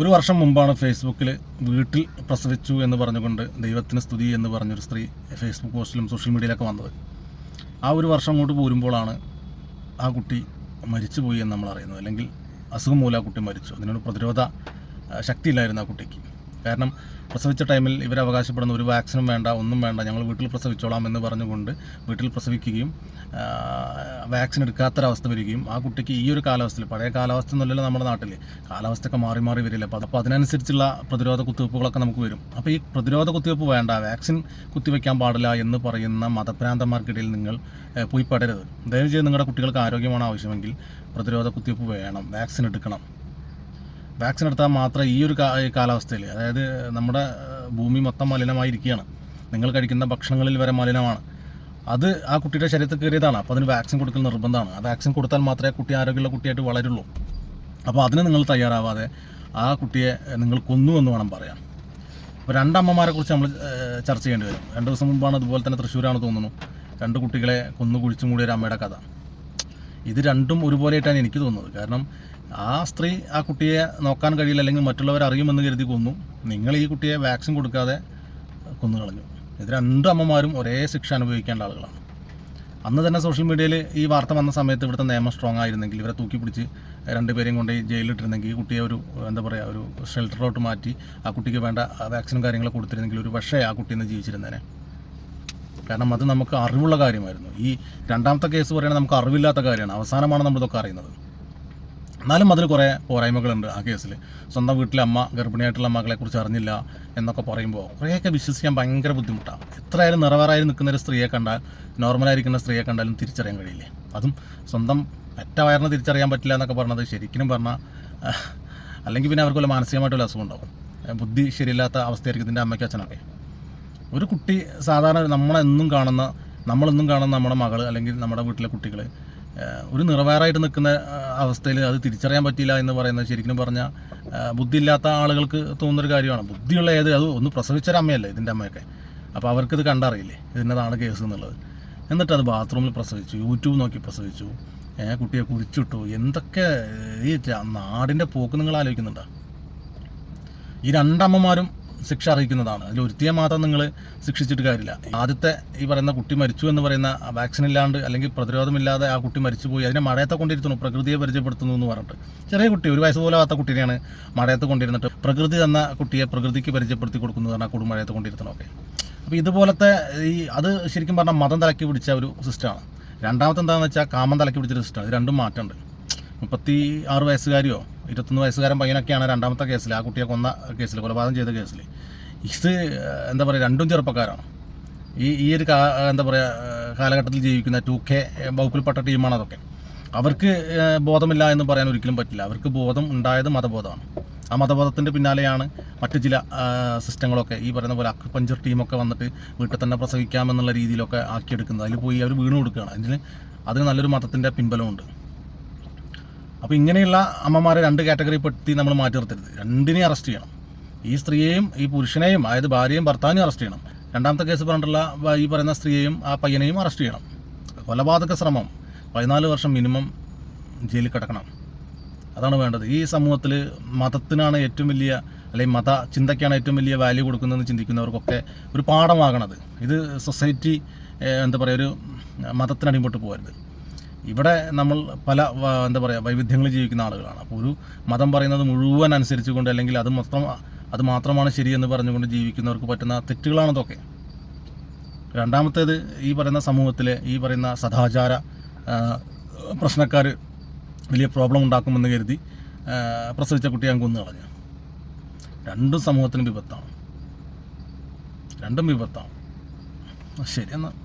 ഒരു വർഷം മുമ്പാണ് ഫേസ്ബുക്കിൽ വീട്ടിൽ പ്രസവിച്ചു എന്ന് പറഞ്ഞുകൊണ്ട് ദൈവത്തിന് സ്തുതി എന്ന് പറഞ്ഞൊരു സ്ത്രീ ഫേസ്ബുക്ക് പോസ്റ്റിലും സോഷ്യൽ മീഡിയയിലൊക്കെ വന്നത്. ആ ഒരു വർഷം അങ്ങോട്ട് പോരുമ്പോഴാണ് ആ കുട്ടി മരിച്ചുപോയി എന്ന് നമ്മൾ അറിയുന്നത്. അല്ലെങ്കിൽ അസുഖം മൂലം ആ കുട്ടി മരിച്ചു. അതിനൊരു പ്രതിരോധ ശക്തിയില്ലായിരുന്നു ആ കുട്ടിക്ക്. കാരണം പ്രസവിച്ച ടൈമിൽ ഇവർ അവകാശപ്പെടുന്ന ഒരു വാക്സിനും വേണ്ട ഒന്നും വേണ്ട ഞങ്ങൾ വീട്ടിൽ പ്രസവിച്ചോളാം എന്ന് പറഞ്ഞുകൊണ്ട് വീട്ടിൽ പ്രസവിക്കുകയും വാക്സിൻ എടുക്കാത്തൊരവസ്ഥ വരികയും ആ കുട്ടിക്ക് ഈ ഒരു കാലാവസ്ഥയിൽ പഴയ കാലാവസ്ഥ എന്നല്ലല്ലോ നമ്മുടെ നാട്ടിൽ കാലാവസ്ഥയൊക്കെ മാറി മാറി വരില്ല? അപ്പോൾ അപ്പോൾ അതിനനുസരിച്ചുള്ള പ്രതിരോധ കുത്തിവയ്പ്പുകളൊക്കെ നമുക്ക് വരും. അപ്പോൾ ഈ പ്രതിരോധ കുത്തിവയ്പ്പ് വേണ്ട വാക്സിൻ കുത്തിവയ്ക്കാൻ പാടില്ല എന്ന് പറയുന്ന മതഭ്രാന്തന്മാർക്കിടയിൽ നിങ്ങൾ പോയി പെടരുത്. ദയവ് ചെയ്ത് നിങ്ങളുടെ കുട്ടികൾക്ക് ആരോഗ്യമാണ് ആവശ്യമെങ്കിൽ പ്രതിരോധ കുത്തിവയ്പ്പ് വേണം വാക്സിൻ എടുക്കണം. വാക്സിൻ എടുത്താൽ മാത്രം ഈ ഒരു കാലാവസ്ഥയിൽ അതായത് നമ്മുടെ ഭൂമി മൊത്തം മലിനമായിരിക്കുകയാണ്. നിങ്ങൾ കഴിക്കുന്ന ഭക്ഷണങ്ങളിൽ വരെ മലിനമാണ്. അത് ആ കുട്ടിയുടെ ശരീരത്തിൽ കയറിയതാണ്. അപ്പോൾ അതിന് വാക്സിൻ കൊടുക്കൽ നിർബന്ധമാണ്. ആ വാക്സിൻ കൊടുത്താൽ മാത്രമേ കുട്ടി ആരോഗ്യമുള്ള കുട്ടിയായിട്ട് വളരുള്ളൂ. അപ്പോൾ അതിന് നിങ്ങൾ തയ്യാറാവാതെ ആ കുട്ടിയെ നിങ്ങൾ കൊന്നു എന്ന് വേണം പറയാം അപ്പോൾ രണ്ടമ്മമാരെ കുറിച്ച് നമ്മൾ ചർച്ച ചെയ്യേണ്ടി വരും. രണ്ട് ദിവസം മുമ്പാണ് അതുപോലെ തന്നെ തൃശ്ശൂരാണ് തോന്നുന്നു. രണ്ട് കുട്ടികളെ കൊന്നു കുഴിച്ചു മൂടിയ ഒരു അമ്മയുടെ കഥ. ഇത് രണ്ടും ഒരുപോലെയായിട്ടാണ് എനിക്ക് തോന്നുന്നത്. കാരണം ആ സ്ത്രീ ആ കുട്ടിയെ നോക്കാൻ കഴിയില്ല അല്ലെങ്കിൽ മറ്റുള്ളവർ അറിയുമെന്ന് കരുതി കൊന്നു. നിങ്ങൾ ഈ കുട്ടിയെ വാക്സിൻ കൊടുക്കാതെ കൊന്നു കളഞ്ഞു. ഇത് രണ്ട് അമ്മമാരും ഒരേ ശിക്ഷ അനുഭവിക്കേണ്ട ആളുകളാണ്. അന്ന് തന്നെ സോഷ്യൽ മീഡിയയിൽ ഈ വാർത്ത വന്ന സമയത്ത് ഇവിടുത്തെ നിയമം സ്ട്രോങ് ആയിരുന്നെങ്കിൽ ഇവരെ തൂക്കി പിടിച്ച് രണ്ടുപേരെയും കൊണ്ട് ജയിലിട്ടിരുന്നെങ്കിൽ ഈ കുട്ടിയെ ഒരു എന്താ പറയുക ഒരു ഷെൽട്ടറിലോട്ട് മാറ്റി ആ കുട്ടിക്ക് വേണ്ട വാക്സിനും കാര്യങ്ങളൊക്കെ കൊടുത്തിരുന്നെങ്കിൽ ഒരു പക്ഷേ ആ കുട്ടി ഇന്ന് ജീവിച്ചിരുന്നേനെ. കാരണം അത് നമുക്ക് അറിവുള്ള കാര്യമായിരുന്നു. ഈ രണ്ടാമത്തെ കേസ് പറയുകയാണെങ്കിൽ നമുക്ക് അറിവില്ലാത്ത കാര്യമാണ്. അവസാനമാണ് നമ്മളിതൊക്കെ അറിയുന്നത്. എന്നാലും അതിൽ കുറേ പോരായ്മകളുണ്ട് ആ കേസിൽ. സ്വന്തം വീട്ടിലെ അമ്മ ഗർഭിണിയായിട്ടുള്ള മകളെ കുറിച്ച് അറിഞ്ഞില്ല എന്നൊക്കെ പറയുമ്പോൾ കുറേയൊക്കെ വിശ്വസിക്കാൻ ഭയങ്കര ബുദ്ധിമുട്ടാണ്. എത്രയായാലും നിറവേറായി നിൽക്കുന്ന ഒരു സ്ത്രീയെ കണ്ടാൽ നോർമലായിരിക്കുന്ന സ്ത്രീയെ കണ്ടാലും തിരിച്ചറിയാൻ കഴിയില്ലേ? അതും സ്വന്തം പെറ്റ വയറിന് തിരിച്ചറിയാൻ പറ്റില്ല എന്നൊക്കെ പറഞ്ഞത് ശരിക്കും പറഞ്ഞാൽ അല്ലെങ്കിൽ പിന്നെ അവർക്ക് വല്ല മാനസികമായിട്ടുള്ള അസുഖം ഉണ്ടാവും. ബുദ്ധി ശരിയില്ലാത്ത അവസ്ഥയായിരിക്കും ഇതിന്റെ അമ്മയ്ക്ക് അച്ഛനൊക്കെ. ഒരു കുട്ടി സാധാരണ നമ്മളെന്നും കാണുന്ന നമ്മളെന്നും കാണുന്ന നമ്മുടെ മകൾ അല്ലെങ്കിൽ നമ്മുടെ വീട്ടിലെ കുട്ടികൾ ഒരു നിറവേറായിട്ട് നിൽക്കുന്ന അവസ്ഥയിൽ അത് തിരിച്ചറിയാൻ പറ്റില്ല എന്ന് പറയുന്നത് ശരിക്കും പറഞ്ഞാൽ ബുദ്ധിയില്ലാത്ത ആളുകൾക്ക് തോന്നുന്നൊരു കാര്യമാണ്. ബുദ്ധിയുള്ള ഏത് അത് ഒന്ന് പ്രസവിച്ചൊരു അമ്മയല്ലേ ഇതിന്റെ അമ്മയൊക്കെ? അപ്പോൾ അവർക്കിത് കണ്ടറിയില്ലേ? ഇതിന്റെതാണ് കേസ് എന്നുള്ളത്. എന്നിട്ട് അത് ബാത്റൂമിൽ പ്രസവിച്ചു യൂട്യൂബ് നോക്കി പ്രസവിച്ചു. കുട്ടിയെ കുഴിച്ചിട്ടു എന്തൊക്കെ ഈ നാടിന്റെ പോക്ക് നിങ്ങൾ ആലോചിക്കുന്നുണ്ടോ? ഈ രണ്ടമ്മമാരും ശിക്ഷ അറിയിക്കുന്നതാണ് അതിൽ ഒരുത്തിയെ മാത്രം നിങ്ങൾ ശിക്ഷിച്ചിട്ട് കാര്യമില്ല. ആദ്യത്തെ ഈ പറയുന്ന കുട്ടി മരിച്ചു എന്ന് പറയുന്ന വാക്സിൻ ഇല്ലാണ്ട് അല്ലെങ്കിൽ പ്രതിരോധമില്ലാതെ ആ കുട്ടി മരിച്ചുപോയി അതിനെ മഴയത്തെ കൊണ്ടിരുത്തുന്നു പ്രകൃതിയെ പരിചയപ്പെടുത്തുന്നു എന്ന് പറഞ്ഞിട്ട്. ചെറിയ കുട്ടി ഒരു വയസ്സ് പോലാത്ത കുട്ടീനെയാണ് മഴയത്ത് കൊണ്ടിരുന്നിട്ട് പ്രകൃതി തന്ന കുട്ടിയെ പ്രകൃതിക്ക് പരിചയപ്പെടുത്തി കൊടുക്കുന്നതാണ് പറഞ്ഞാൽ കൊടുമഴയത്ത് കൊണ്ടിരുത്തണമൊക്കെ അപ്പോൾ ഇതുപോലത്തെ ഈ അത് ശരിക്കും പറഞ്ഞാൽ മതം തലക്കി പിടിച്ച ഒരു സിസ്റ്റമാണ് രണ്ടാമത്തെ എന്താണെന്ന് വെച്ചാൽ കാമം തലക്കി പിടിച്ചൊരു സിസ്റ്റമാണ് ഇത് രണ്ടും മാറ്റമുണ്ട്. മുപ്പത്തി ആറ് വയസ്സുകാരിയോ ഇരുപത്തൊന്ന് വയസ്സുകാരൻ പയ്യനൊക്കെയാണ് രണ്ടാമത്തെ കേസിൽ ആ കുട്ടിയെ കൊന്ന കേസിൽ കൊലപാതകം ചെയ്ത കേസിൽ ഇത് എന്താ പറയുക രണ്ടും ചെറുപ്പക്കാരാണ്. ഈ ഈ ഒരു എന്താ പറയുക കാലഘട്ടത്തിൽ ജീവിക്കുന്ന ടു കെ വകുപ്പിൽപ്പെട്ട ടീമാണ് അതൊക്കെ. അവർക്ക് ബോധമില്ല എന്ന് പറയാൻ ഒരിക്കലും പറ്റില്ല. അവർക്ക് ബോധം ഉണ്ടായത് മതബോധമാണ്. ആ മതബോധത്തിന്റെ പിന്നാലെയാണ് മറ്റു ചില സിസ്റ്റങ്ങളൊക്കെ ഈ പറയുന്ന പോലെ അക്യുപഞ്ചർ ടീമൊക്കെ വന്നിട്ട് വീട്ടിൽ തന്നെ പ്രസവിക്കാമെന്നുള്ള രീതിയിലൊക്കെ ആക്കിയെടുക്കുന്നത്. അതിൽ പോയി അവർ വീണ് കൊടുക്കുകയാണ്. അതിന് അതിന് നല്ലൊരു മതത്തിന്റെ പിൻബലമുണ്ട്. അപ്പോൾ ഇങ്ങനെയുള്ള അമ്മമാരെ രണ്ട് കാറ്റഗറി പെടുത്തി നമ്മൾ മാറ്റി നിർത്തരുത്. രണ്ടിനെയും അറസ്റ്റ് ചെയ്യണം. ഈ സ്ത്രീയെയും ഈ പുരുഷനെയും അതായത് ഭാര്യയും ഭർത്താവിനെയും അറസ്റ്റ് ചെയ്യണം. രണ്ടാമത്തെ കേസ് പറഞ്ഞിട്ടുള്ള ഈ പറയുന്ന സ്ത്രീയെയും ആ പയ്യനെയും അറസ്റ്റ് ചെയ്യണം. കൊലപാതക ശ്രമം. പതിനാല് വർഷം മിനിമം ജയിലിൽ കിടക്കണം. അതാണ് വേണ്ടത്. ഈ സമൂഹത്തിൽ മതത്തിനാണ് ഏറ്റവും വലിയ അല്ലെങ്കിൽ മത ചിന്തയ്ക്കാണ് ഏറ്റവും വലിയ വാല്യൂ കൊടുക്കുന്നതെന്ന് ചിന്തിക്കുന്നവർക്കൊക്കെ ഒരു പാഠമാകണത്. ഇത് സൊസൈറ്റി എന്താ പറയുക ഒരു മതത്തിന് അടിമുട്ട് പോകരുത്. ഇവിടെ നമ്മൾ പല എന്താ പറയുക വൈവിധ്യങ്ങൾ ജീവിക്കുന്ന ആളുകളാണ്. അപ്പോൾ ഒരു മതം പറയുന്നത് മുഴുവൻ അനുസരിച്ചുകൊണ്ട് അല്ലെങ്കിൽ അത് മൊത്തം അത് മാത്രമാണ് ശരിയെന്ന് പറഞ്ഞുകൊണ്ട് ജീവിക്കുന്നവർക്ക് പറ്റുന്ന തെറ്റുകളാണ് ഇതൊക്കെ. രണ്ടാമത്തേത് ഈ പറയുന്ന സമൂഹത്തിലെ ഈ പറയുന്ന സദാചാര പ്രശ്നക്കാർ വലിയ പ്രോബ്ലം ഉണ്ടാക്കുമെന്ന് കരുതി പ്രസവിച്ച കുട്ടി ഞാൻ കൊന്നു കളഞ്ഞു. രണ്ടും സമൂഹത്തിന് വിപത്താണ്. രണ്ടും വിപത്താണ്. ശരി എന്നാൽ